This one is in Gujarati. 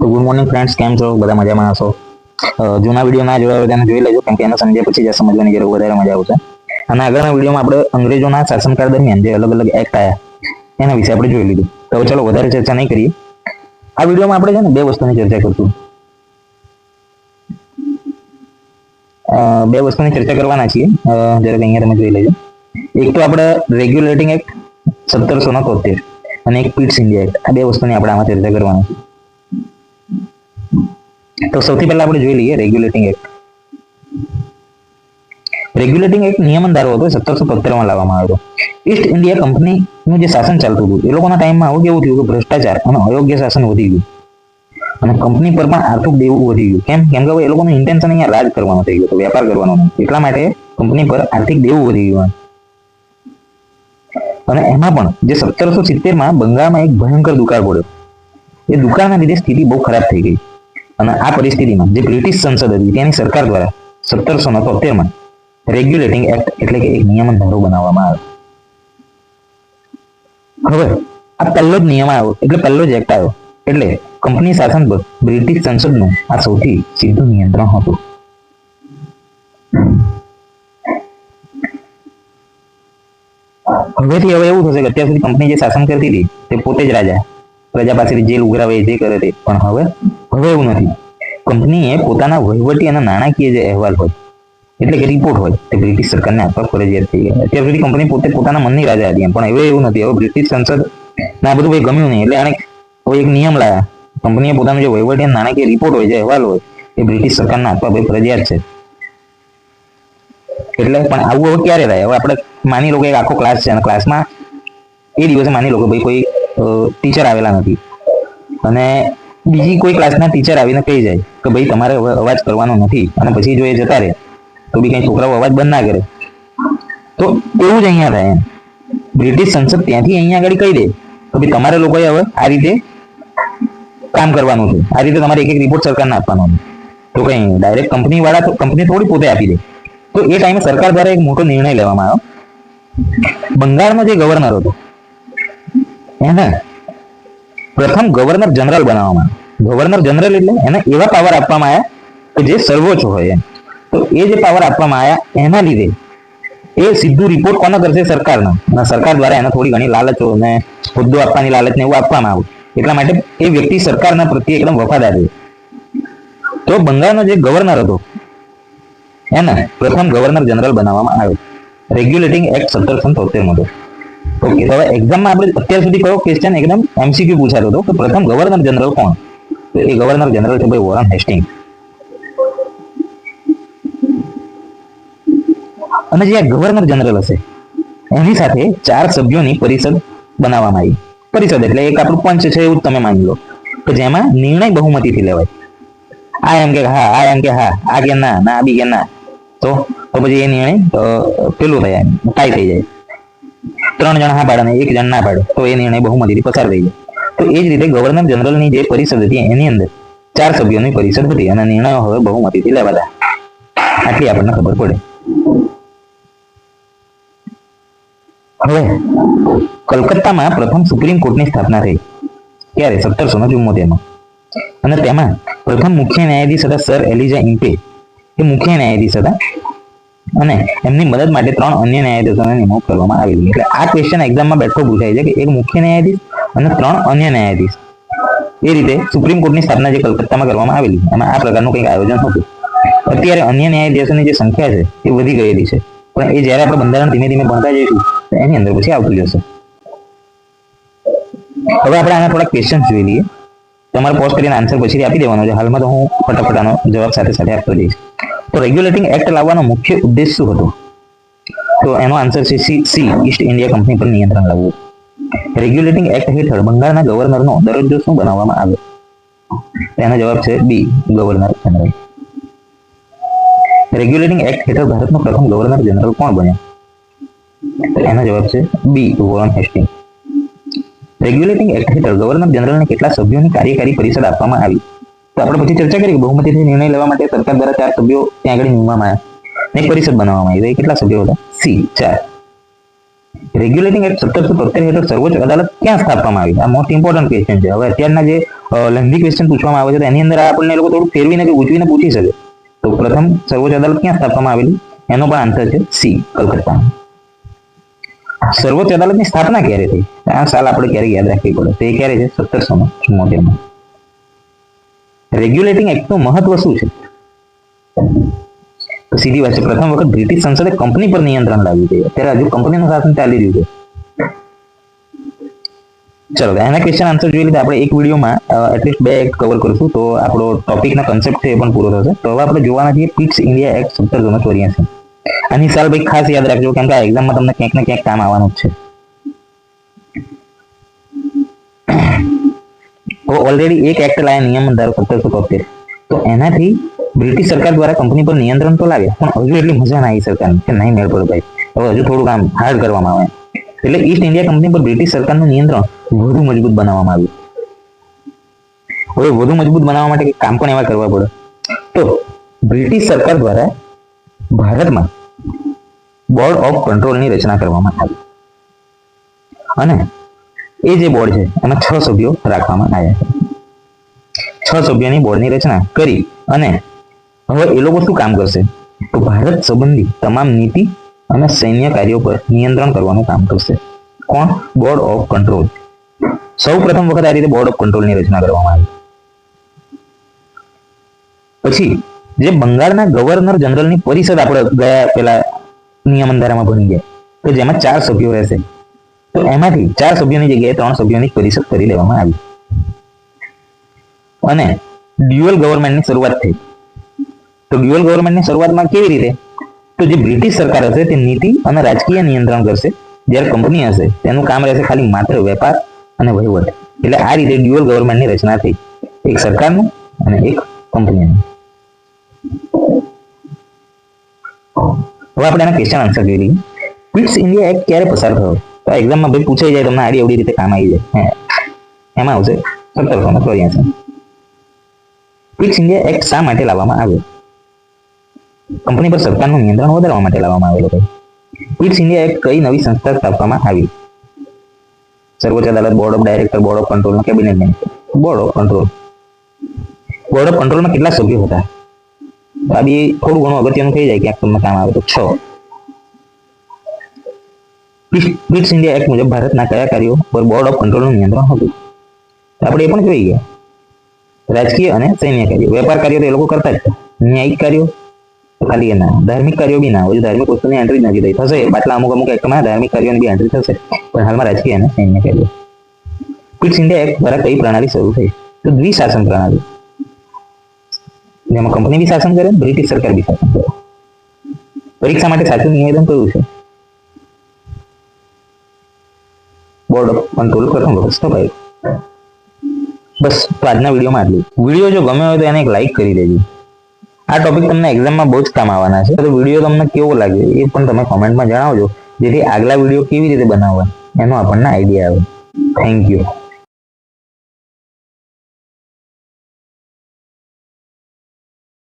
ગુડ મોર્નિંગ ફ્રેન્ડ્સ કેમ છો? બધા મજામાં હશો? જૂના વીડિયો ના જોયા હોય જોઈ લેજો, કેમ કે એને સમજ્યા પછી જે સમજવાની જરૂર વધારે મજા આવશે. અને આગળના વિડીયોમાં આપણે અંગ્રેજોના શાસનકાળ દરમિયાન જે અલગ અલગ એક્ટ આવ્યા એના વિશે આપણે જોઈ લીધું. તો ચલો વધારે ચર્ચા નહીં કરીએ. આ વિડીયોમાં આપણે છે ને બે વસ્તુની ચર્ચા કરશું. બે વસ્તુની ચર્ચા કરવાના છીએ. જરાક અહીંયા તમે જોઈ લેજો. એક તો આપણે રેગ્યુલેટિંગ એક્ટ સત્તરસો ને તોતેર અને એક પીટ્સ ઇન્ડિયા એક્ટ આ બે વસ્તુની આપણે આમાં ચર્ચા કરવાની. છે તો સૌથી પહેલા આપણે જોઈ લઈએ રેગ્યુલેટિંગ એક્ટ રેગ્યુલેટિંગ એક્ટ નિયમન ધારો હતો સત્તરસો માં લાવવામાં આવ્યો ઈસ્ટ ઇન્ડિયા કંપનીનું જે શાસન ચાલતું હતું, એ લોકોના ટાઈમમાં આવું કેવું થયું કે ભ્રષ્ટાચાર અને અયોગ્ય શાસન વધી ગયું. અને કંપની પર પણ આર્થિક દેવું વધી ગયું. કેમ? કેમ કે એ લોકોનું ઇન્ટેન્શન અહીંયા રાજ કરવાનો થઈ ગયો હતો, વેપાર કરવાનો એટલા માટે કંપની પર આર્થિક દેવું વધી ગયું અને એમાં પણ જે સત્તરસો સિત્તેરમાં બંગાળમાં એક ભયંકર દુકાળ પડ્યો. એ દુકાળના લીધે સ્થિતિ બહુ ખરાબ થઈ ગઈ. અને આ પરિસ્થિતિમાં જે બ્રિટિશ સંસદ હતી, તેની સરકાર દ્વારા સત્તરસો ને તોતેરમાં રેગ્યુલેટિંગ એક્ટ એટલે કે એક નિયમન ધારો બનાવવામાં આવ્યો. હવે આ પહેલો જ નિયમ આવ્યો, એટલે પહેલો જ એક્ટ આવ્યો. એટલે કંપની શાસન પર બ્રિટિશ સંસદનું આ સૌથી સીધું નિયંત્રણ હતું. હવેથી હવે એવું થશે કે અત્યાર સુધી કંપની જે શાસન કરતી હતી, તે પોતે જ રાજા, પ્રજા પાસેથી જેલ ઉઘરાવે જે કરે તે. પણ હવે હવે એવું નથી. કંપનીએ પોતાના વહીવટી અને નાણાકીય જે અહેવાલ હોય, એટલે કે રિપોર્ટ હોય, તે બ્રિટિશ સરકારને આપવા ફરજિયાત થઈ ગયા. અત્યાર સુધી કંપની પોતે પોતાના મનની રાજા હતી પણ હવે એવું નથી. હવે બ્રિટિશ સંસદ ના બધું કંઈ ગમ્યું નહીં. એટલે આને કોઈ એક નિયમ લાયા. કંપનીએ પોતાનું જે વહીવટી અને નાણાકીય રિપોર્ટ હોય, જે અહેવાલ હોય, એ બ્રિટિશ સરકારને આપવા ભાઈ ફરજિયાત છે. એટલે પણ આવું હવે ક્યારે થાય? હવે આપણે માની લો કે આખો ક્લાસ છે અને ક્લાસમાં એ દિવસે માની લો કે ભાઈ કોઈ ટીચર આવેલા નથી. અને બીજી કોઈ ક્લાસના ટીચર આવીને કહી જાય કે ભાઈ, તમારે અવાજ કરવાનો નથી અને પછી જો એ જતા રહે, તો બી કઈ છોકરાઓ અવાજ બંધ ના કરે. તો એવું જ અહીંયા થાય એમ. બ્રિટિશ સંસદ ત્યાંથી અહીંયા આગળ કહી દે કે ભાઈ, તમારે લોકોએ હવે આ રીતે કામ કરવાનું છે. આ રીતે તમારે એક એક રિપોર્ટ સરકારને આપવાનો છે. તો કઈ ડાયરેક્ટ કંપની વાળા તો કંપની થોડી પોતે આપી દે. તો એ ટાઈમે સરકાર દ્વારા એક મોટો નિર્ણય લેવામાં આવ્યો. બંગાળનો જે ગવર્નર હતો એને પ્રથમ ગવર્નર જનરલ બનાવવામાં આવ્યો. ગવર્નર જનરલ એટલે એને એવા પાવર આપવામાં આવ્યા કે જે સર્વોચ્ચ હોય એમ. તો એ જે પાવર આપવામાં આવ્યા એના લીધે એ સીધું રિપોર્ટ કોને કરશે? સરકારનો. અને સરકાર દ્વારા એને થોડી ઘણી લાલચો અને હોદ્દો આપવાની લાલચ ને એવું આપવામાં આવ્યું એટલા માટે એ વ્યક્તિ સરકારના પ્રત્યે એકદમ વફાદાર છે. તો બંગાળનો જે ગવર્નર હતો, એને પ્રથમ ગવર્નર જનરલ બનાવવામાં આવ્યો. રેગ્યુલેટિંગ એક્ટ સત્તરસો તોતેર હતો. ઓકે હવે એક્ઝામમાં આપણે અત્યાર સુધી કયો ક્વેશ્ચન એકદમ એમસીક્યુ પૂછાતો હતો કે પ્રથમ ગવર્નર જનરલ કોણ? એ ગવર્નર જનરલ છે ભાઈ વોરન હેસ્ટિંગ. અને જે આ ગવર્નર જનરલ હશે, એની સાથે ચાર સભ્યોની પરિષદ બનાવવામાં આવી. પરિષદ એટલે એક આપણું પંચ છે એવું તમે માની લો. કે જેમાં નિર્ણય બહુમતીથી લેવાય. આ એમ કે હા, આ એમ કે હા, આ કે ના ના બી કે ના. તો પછી એ નિર્ણય પેલું થાય ટાઈ થઈ જાય. ત્રણ જણ હા પાડે એક જણ ના પાડે, તો એ નિર્ણય બહુમતીથી પસાર થઈ જાય. તો એ જ રીતે ગવર્નર જનરલની જે પરિષદ હતી એની અંદર ચાર સભ્યોની પરિષદ હતી અને નિર્ણયો હવે બહુમતીથી લેવાતા. આટલી આપણને ખબર પડે. હવે કલકત્તામાં પ્રથમ સુપ્રીમ કોર્ટની સ્થાપના થઈ. ક્યારે? સત્તરસો ને ચુમ્મોતેરમાં અને તેમાં પ્રથમ મુખ્ય ન્યાયાધીશ હતા સર એલિઝા ઇમ્પે. એ મુખ્ય ન્યાયાધીશ હતા. અને એમની મદદ માટે ત્રણ અન્ય ન્યાયાધીશોને નિમણૂક કરવામાં આવેલી. એટલે આ ક્વેશ્ચન એક્ઝામમાં બેઠો પૂછાય છે કે એક મુખ્ય ન્યાયાધીશ અને ત્રણ અન્ય ન્યાયાધીશ. એ રીતે સુપ્રીમ કોર્ટની સ્થાપના જે કલકત્તામાં કરવામાં આવેલી એમાં આ પ્રકારનું કંઈક આયોજન હતું. અત્યારે અન્ય ન્યાયાધીશોની જે સંખ્યા છે, એ વધી ગયેલી છે. પણ એ જ્યારે આપણે બંધારણ ધીમે ધીમે ભણતા જઈશું, તો એની અંદર પછી આવતું જશે. હવે આપણે આના થોડા ક્વેશ્ચન જોઈ લઈએ. તમારે પોસ્ટ કરીને આન્સર પછી આપી દેવાનો છે. હાલમાં તો હું ફટાફટ આનો જવાબ સાથે સાથે આપતો જઈશ. તો રેગ્યુલેટિંગ એક્ટ લાવવાનો મુખ્ય ઉદ્દેશ શું હતો? તો એનો આન્સર છે C C East India company પર નિયંત્રણ લાવવું. રેગ્યુલેટિંગ એક્ટ હેઠળ બંગાળના ગવર્નરનો દરજ્જો શું બનાવવામાં આવ્યો? તેનો જવાબ છે B governor general regulating act હેઠળ ભારતનો પ્રથમ ગવર્નર જનરલ કોણ બન્યો? તો એનો જવાબ છે B Warren Hasting. Regulating act હેઠળ ગવર્નર જનરલને કેટલા સભ્યોની કાર્યકારી પરિષદ આપવામાં આવી? તો આપણે પછી ચર્ચા કરી કે બહુમતીથી નિર્ણય લેવા માટે સરકાર દ્વારા ચાર સભ્યો ત્યાં આગળ નિમવામાં આવ્યા. ને પરિષદ બનાવવામાં આવી. કેટલા સભ્યો હતા? સી ચાર. રેગ્યુલેટિંગ એક્ટ સત્તરસો તોતેર હેઠળ સર્વોચ્ચ અદાલત ક્યાં સ્થાપવામાં આવી? આ મોસ્ટ ઇમ્પોર્ટન્ટ ક્વેશ્ચન છે. હવે અત્યારના જે લેન્ધી ક્વેશ્ચન પૂછવામાં આવે છે એની અંદર આપણને લોકો થોડું ફેરવીને કે ગૂંચવીને પૂછી શકે. તો પ્રથમ, સર્વોચ્ચ અદાલત ક્યાં સ્થાપવામાં આવેલી? એનો પણ આન્સર છે સી કલકત્તા સર્વોચ્ચ અદાલતની સ્થાપના ક્યારે થઈ? આ સાલ આપણે ક્યારે યાદ રાખવી પડે. તે ક્યારે છે? સત્તરસો ચુમ્મોતેરમાં રેગ્યુલેટિંગ એક્ટનું મહત્વ શું છે? સીધી વાત છે. પ્રથમ વખત બ્રિટિશ સંસદે કંપની પર નિયંત્રણ લાવ્યું છે અત્યારે હજુ કંપનીનું શાસન ચાલી રહ્યું છે. ચલો એના ક્વેશ્ચન આન્સર જોઈ લીધા. આપણે એક વિડીયોમાં એટલીસ્ટ બે એક્ટ કવર કરીશું. તો આપણો ટોપિકનો કન્સેપ્ટ છે એ પણ પૂરો થશે. તો હવે આપણે જોવાના છીએ પિક્સ ઇન્ડિયા એક્ટ સત્તરસો ચોર્યાસી. આની સાલ ભાઈ ખાસ યાદ રાખજો, કેમ કે આ એક્ઝામમાં તમને ક્યાંક ને ક્યાંક કામ આવવાનું છે. ઓલરેડી એક એક્ટ લાયા નિયમન ધારો સત્તરસો તોતેર. તો એનાથી બ્રિટિશ સરકાર દ્વારા કંપની પર નિયંત્રણ તો લાવ્યા પણ હજુ એટલી મજા ના આવી સરકારને કે નહીં મેળ ભાઈ. હવે હજુ થોડું કામ હાર્ડ કરવામાં આવે. એટલે ઈસ્ટ ઇન્ડિયા કંપની પર બ્રિટિશ સરકારનું નિયંત્રણ વધુ મજબૂત બનાવવામાં આવ્યું. હવે વધુ મજબૂત બનાવવા માટે કામ પણ એવા કરવા પડે. તો બ્રિટિશ સરકાર દ્વારા ભારતમાં બોર્ડ ઓફ કંટ્રોલની રચના કરવામાં આવી. અને એ જે બોર્ડ છે, એમાં છ સભ્યો રાખવામાં આવ્યા છ સભ્યોની બોર્ડની રચના કરી અને હવે એ લોકો શું કામ કરશે? તો ભારત સંબંધી તમામ નીતિ અને સૈન્ય કાર્યો પર નિયંત્રણ કરવાનું કામ કરશે. કોણ? બોર્ડ ઓફ કંટ્રોલ સૌ પ્રથમ વખત આ રીતે બોર્ડ ઓફ કંટ્રોલની રચના કરવામાં આવી. પછી, જે બંગાળના ગવર્નર જનરલની પરિષદ આપણે ગયા પેલા નિયમન ધારામાં ભણી ગયા તો જેમાં ચાર સભ્યો રહેશે. તો એમાંથી ચાર સભ્યોની જગ્યાએ ત્રણ સભ્યોની પરિષદ કરી લેવામાં આવી. અને ડ્યુઅલ ગવર્મેન્ટની શરૂઆત થઈ. તો ડ્યુઅલ ગવર્મેન્ટની શરૂઆતમાં કેવી રીતે? તો જે બ્રિટિશ સરકાર હશે, તે નીતિ અને રાજકીય નિયંત્રણ કરશે. જ્યારે કંપની હશે, તેનું કામ રહેશે ખાલી માત્ર વેપાર અને વહીવટ. એટલે આ રીતે ડ્યુઅલ ગવર્મેન્ટની રચના થઈ. એક સરકારનું અને એક કંપનીનું. હવે આપણે એના ક્વેશ્ચન આન્સર જોઈ લઈએ. ક્વિટ્સ ઇન્ડિયા એક્ટ ક્યારે પસાર થયો? તો એક્ઝામમાં ભાઈ પૂછાઈ જાય, તમને આડી અવડી રીતે કામ આવી જાય. એમાં આવશે સત્તરસો ને ચોર્યાસી. ક્વિટ્સ ઇન્ડિયા એક્ટ શા માટે લાવવામાં આવ્યો? કંપની પર સરકારનું નિયંત્રણ વધારવા માટે લાવવામાં આવેલો ભાઈ ક્વિટ્સ ઇન્ડિયા એક્ટ કઈ નવી સંસ્થા સ્થાપવામાં આવી? સર્વોચ્ચ અદાલત board of director board of control cabinet board of control board of કંટ્રોલમાં કેટલા સભ્યો હતા? આ બી થોડું ઘણું અગત્યનું થઈ જાય ક્યાંક તમને કામ આવે તો. છ. ક્વિટ્સ ઇન્ડિયા એક્ટ મુજબ ભારતના કયા કાર્યો પર બોર્ડ ઓફ કંટ્રોલનું નિયંત્રણ હતું? આપણે એ પણ જોઈ રાજકીય અને સૈન્ય કાર્યો. વેપાર કાર્યો તો એ લોકો કરતા જ ન્યાયિક કાર્યો? ખાલી એના. ધાર્મિક કાર્યો બી ના હોય. ધાર્મિક વસ્તુની એન્ટ્રી નથી થઈ. થશે. બાટલા અમુક અમુક એક્ટમાં ધાર્મિક કાર્યોની બી એન્ટ્રી થશે. પણ હાલમાં રાજકીય અને સૈન્ય કાર્યો ક્વિટ ઇન્ડિયા એક્ટ દ્વારા કઈ પ્રણાલી શરૂ થઈ. તો દ્વિશાસન પ્રણાલી. જેમાં કંપની બી શાસન કરે બ્રિટિશ સરકાર બી શાસન કરે. પરીક્ષા માટે સાચું નિવેદન કયું છે? બોર્ડ ઓફ કંટ્રોલ પ્રથમ વખત સ્થપાયું બસ તો આજના વિડીયોમાં આટલું વીડિયો જો ગમ્યો હોય તો એને એક લાઈક કરી દેજો. આ ટોપિક તમને એક્ઝામમાં બહુ જ કામ આવવાના છે. તો વીડિયો તમને કેવો લાગ્યો એ પણ તમે કોમેન્ટમાં જણાવજો. જેથી આગલા વીડિયો કેવી રીતે બનાવવા એનો આપણને આઈડિયા આવે. Thank you